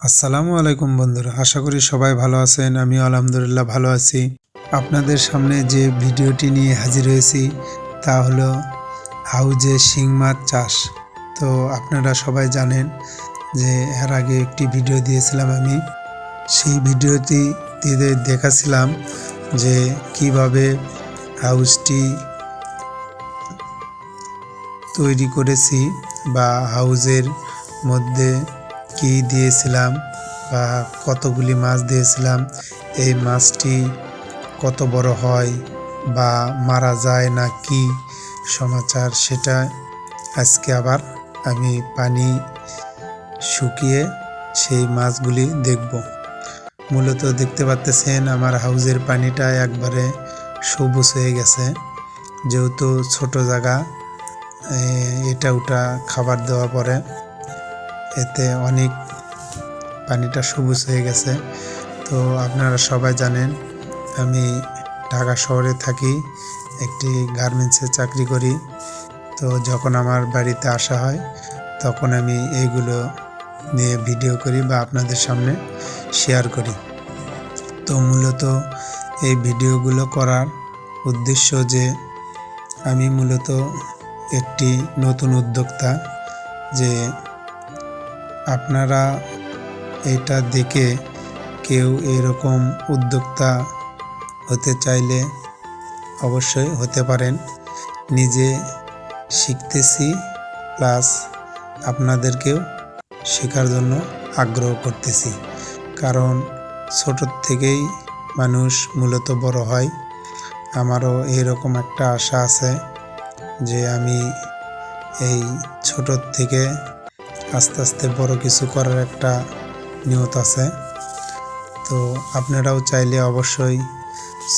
আসসালামু আলাইকুম বন্ধুরা, আশা করি সবাই ভালো আছেন আমি আলহামদুলিল্লাহ ভালো আছি। আপনাদের সামনে যে ভিডিওটি নিয়ে হাজির হয়েছি, তা হলো হাউজে শিং মাছ চাষ। তো আপনারা সবাই জানেন যে এর আগে একটি ভিডিও দিয়েছিলাম আমি। সেই ভিডিওটি দিয়ে দেখাছিলাম যে কীভাবে হাউসটি তৈরি করেছি বা হাউজের মধ্যে কি দিয়েছিলাম বা কতগুলি মাছ দিয়েছিলাম, এই মাছটি কত বড় হয় বা মারা যায় না কি সমাচার সেটা আজকে আবার আমি পানি শুকিয়ে সেই মাছগুলি দেখব। মূলত দেখতে পাচ্তেছেন আমার হাউজের পানিটা একবারে সবুজ হয়ে গেছে। যেহেতু ছোট জায়গা এটা ওটা খাবার দেওয়া পরে এতে অনেক পানিটা সবুজ হয়ে গেছে। তো আপনারা সবাই জানেন, আমি ঢাকা শহরে থাকি, একটি গার্মেন্টসে চাকরি করি। তো যখন আমার বাড়িতে আসা হয়, তখন আমি এইগুলো নিয়ে ভিডিও করি বা আপনাদের সামনে শেয়ার করি। তো মূলত এই ভিডিওগুলো করার উদ্দেশ্য যে, আমি মূলত একটি নতুন উদ্যোক্তা যে আপনারা এটা দেখে কেউ এরকম উদ্যোক্তা হতে চাইলে অবশ্যই হতে পারেন। নিজে শিখতেছি, প্লাস আপনাদেরকেও শেখার জন্য আগ্রহ করতেছি। কারণ ছোটোর থেকেই মানুষ মূলত বড় হয়। আমারও এরকম একটা আশা আছে যে আমি এই ছোটোর থেকে আস্তে আস্তে বড় কিছু করার একটা নিয়ত আছে। তো আপনারাও চাইলে অবশ্যই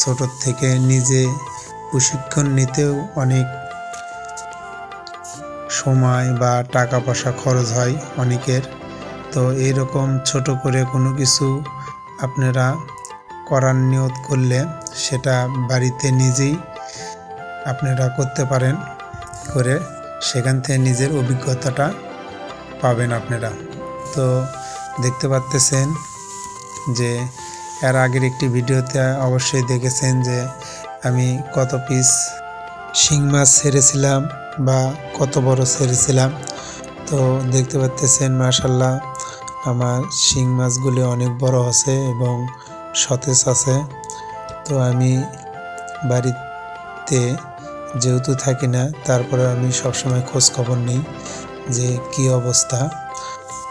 ছোটোর থেকে নিজে প্রশিক্ষণ নিতেও অনেক সময় বা টাকা পয়সা খরচ হয় অনেকের। তো এইরকম ছোট করে কোনো কিছু আপনারা করার নিয়ত করলে সেটা বাড়িতে নিজেই আপনারা করতে পারেন করে সেখান থেকে নিজের অভিজ্ঞতাটা পাবেন আপনারা। তো দেখতে পাচ্তেছেন যে এর আগের একটি ভিডিওতে অবশ্যই দেখেছেন যে আমি কত পিস শিং মাছ ছেড়েছিলাম বা কত বড় ছেড়েছিলাম। তো দেখতে পাচ্তেছেন মাশাল্লাহ আমার শিং মাছগুলি অনেক বড় আছে এবং সতেজ আছে। তো আমি বাড়িতে যেহেতু থাকি না তারপরে আমি সবসময় খোঁজ খবর নিই। যে কি অবস্থা।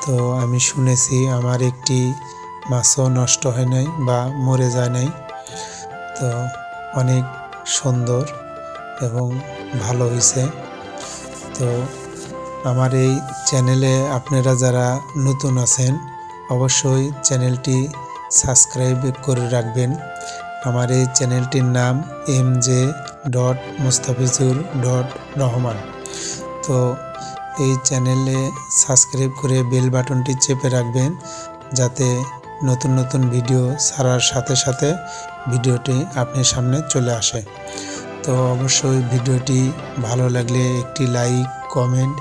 তো আমি শুনেছি আমার একটি মাছও নষ্ট হয় নাই বা মরে যায় নাই। তো অনেক সুন্দর এবং ভালো হয়েছে। তো আমার এই চ্যানেলে আপনারা যারা নতুন আছেন, অবশ্যই চ্যানেলটি সাবস্ক্রাইব করে রাখবেন। আমার এই চ্যানেলটির নাম M J dot Mustafizur dot Rahman. তো এই চ্যানেলে সাবস্ক্রাইব করে বেল বাটনটি চেপে রাখবেন যাতে নতুন নতুন ভিডিও ছাড়ার সাথে সাথে ভিডিওটি আপনার সামনে চলে আসে। তো অবশ্যই ভিডিওটি ভালো লাগলে একটি লাইক, কমেন্ট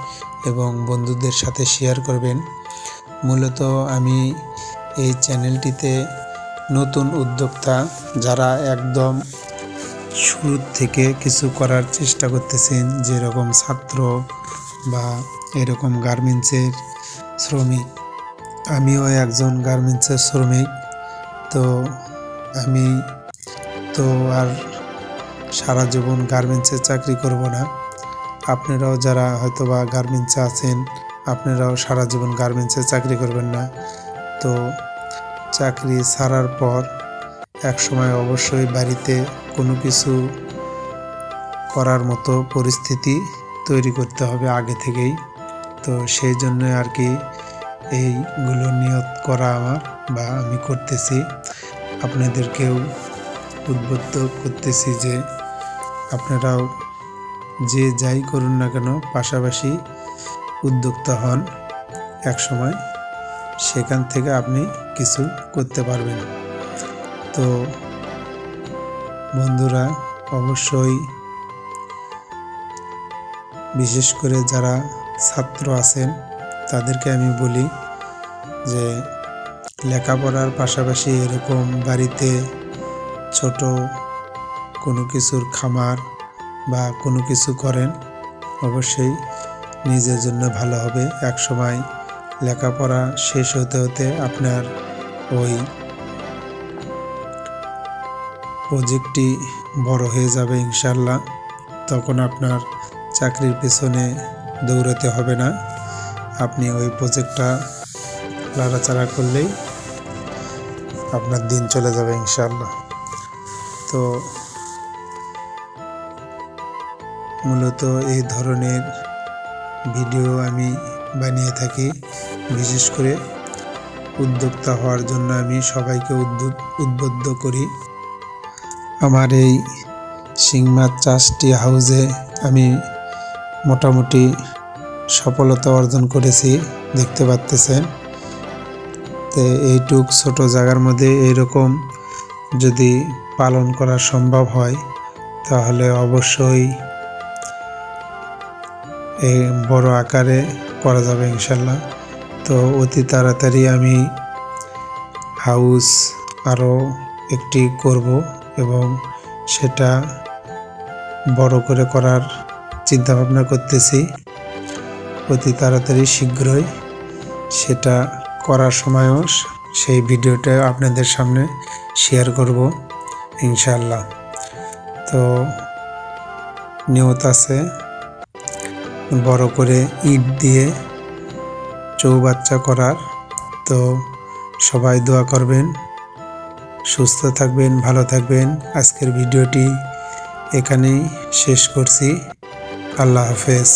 এবং বন্ধুদের সাথে শেয়ার করবেন। মূলত আমি এই চ্যানেলটিতে নতুন উদ্যোক্তা যারা একদম শুরু থেকে কিছু করার চেষ্টা করতেছেন, যেরকম ছাত্র বা এরকম গার্মেন্টসের শ্রমিক। আমিও একজন গার্মেন্টসের শ্রমিক, তো আমি তো আর সারা জীবন গার্মেন্টসে চাকরি করব না। আপনারাও যারা হয়তো বা গার্মেন্টসে আছেন, আপনারাও সারা জীবন গার্মেন্টসে চাকরি করবেন না। তো চাকরি ছাড়ার পর এক সময় অবশ্যই বাড়িতে কোনো কিছু করার মতো পরিস্থিতি তৈরি করতে হবে আগে থেকেই। তো সেই জন্য আর কি এইগুলো নিয়ত করা আমার বা আমি করতেছি। আপনাদেরকেও উদ্বুদ্ধ করতেছি যে আপনারাও যে যাই করুন না কেন পাশাপাশি উদ্যোক্তা হন এক সময় সেখান থেকে আপনি কিছু করতে পারবেন। তো বন্ধুরা, অবশ্যই বিশেষ করে যারা ছাত্র আছেন, তাদেরকে আমি বলি যে লেখাপড়ার পাশাপাশি এরকম বাড়িতে ছোট কোনো কিছুর খামার বা কোনো কিছু করেন, অবশ্যই নিজের জন্য ভালো হবে। এক সময় লেখাপড়া শেষ হতে হতে আপনার ওই প্রজেক্টটি বড় হয়ে যাবে ইনশাল্লাহ। তখন আপনার চাকরির পেছনে দৌড়াতে হবে না। আপনি ওই প্রজেক্টটা লাড়াচাড়া করলেই আপনার দিন চলে যাবে ইনশাল্লাহ তো মূলত এই ধরনের ভিডিও আমি বানিয়ে থাকি। বিশেষ করে উদ্যোক্তা হওয়ার জন্য আমি সবাইকে উদ্বুদ্ধ করি। আমার এই শিং মাছ চাষটি হাউজে আমি মোটামুটি সফলতা অর্জন করেছি, দেখতে পাচ্তেছেন তো এইটুক ছোট জায়গার মধ্যে এইরকম যদি পালন করা সম্ভব হয়, তাহলে অবশ্যই এই বড় আকারে করা যাবে ইনশাল্লাহ। তো অতি তাড়াতাড়ি আমি হাউস আরও একটি করব এবং সেটা বড় করে করার চিন্তা ভাবনা করতেছি, অতি তাড়াতাড়ি শীঘ্রই সেটা করার সময়ও সেই ভিডিওটা আপনাদের সামনে শেয়ার করব ইনশাল্লাহ তো নিয়ত আছে, বড় করে ইট দিয়ে চৌবাচ্চা করার। তো সবাই দোয়া করবেন, সুস্থ থাকবেন, ভালো থাকবেন। আজকের ভিডিওটি এখানেই শেষ করছি। আল্লাহ হাফেজ।